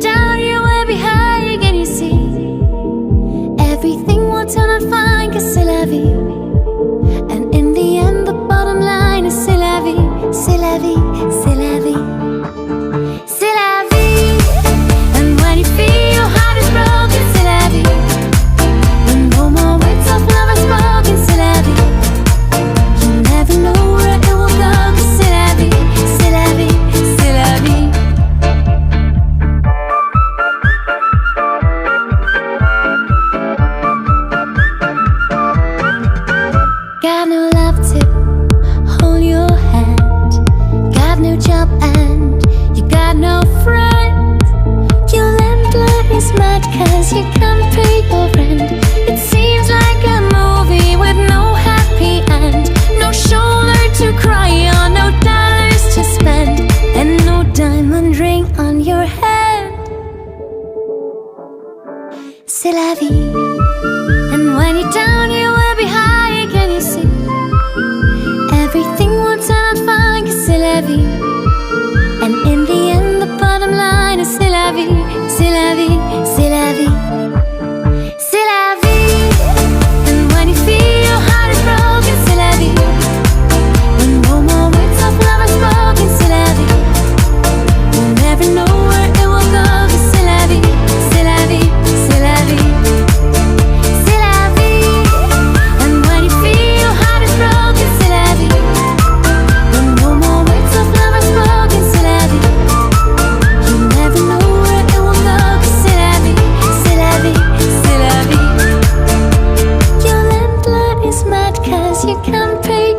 down. like is mad 'cause you can't pay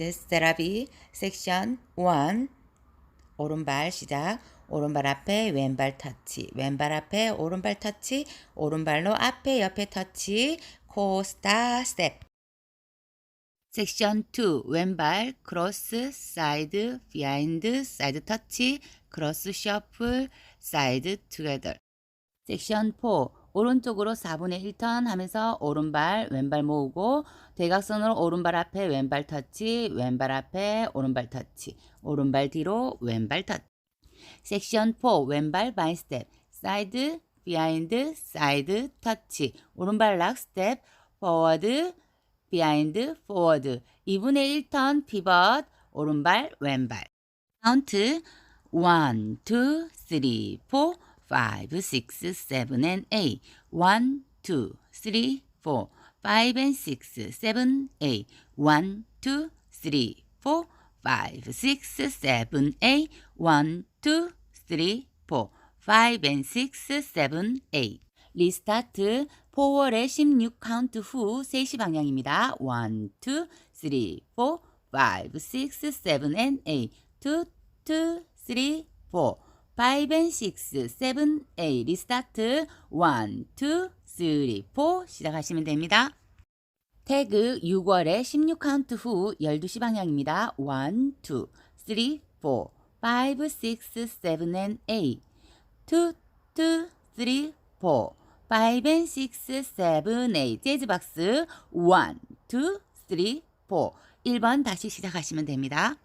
제 스테라비 섹션 1 오른발 시작. 오른발 앞에 왼발 터치. 왼발 앞에 오른발 터치. 오른발로 앞에 옆에 터치. 코스타 스텝 섹션 2 왼발 크로스 사이드 비하인드 사이드 터치. 크로스 셔플 사이드 투게더 섹션 4 오른쪽으로 4분의 1턴 하면서 오른발 왼발 모으고 대각선으로 오른발 앞에 왼발 터치 왼발 앞에 오른발 터치 오른발 뒤로 왼발 터치. 섹션 4 왼발 바이 스텝 사이드 비하인드 사이드 터치. 오른발 락 스텝 포워드 비하인드 포워드. 2분의 1턴 피벗 오른발 왼발. 카운트 1 2 3 4 5 6 7 and 8 1 2 3 4 5 and 6 7 8 1 2 3 4 5 6 7 8 1 2 3 4 5 and 6 7 8 리스타트 포월의 16 카운트 후 3시 방향입니다. 1 2 3 4 5 6 7 and 8 2 2 3 4 5 and 6 7 8 리스타트 1 2 3 4 시작하시면 됩니다. 태그 6월의 16 카운트 후 12시 방향입니다. 1 2 3 4 5 6 7 and 8 2 2 3 4 5 and 6 7 8 재즈 박스. 1 2 3 4 1번 다시 시작하시면 됩니다.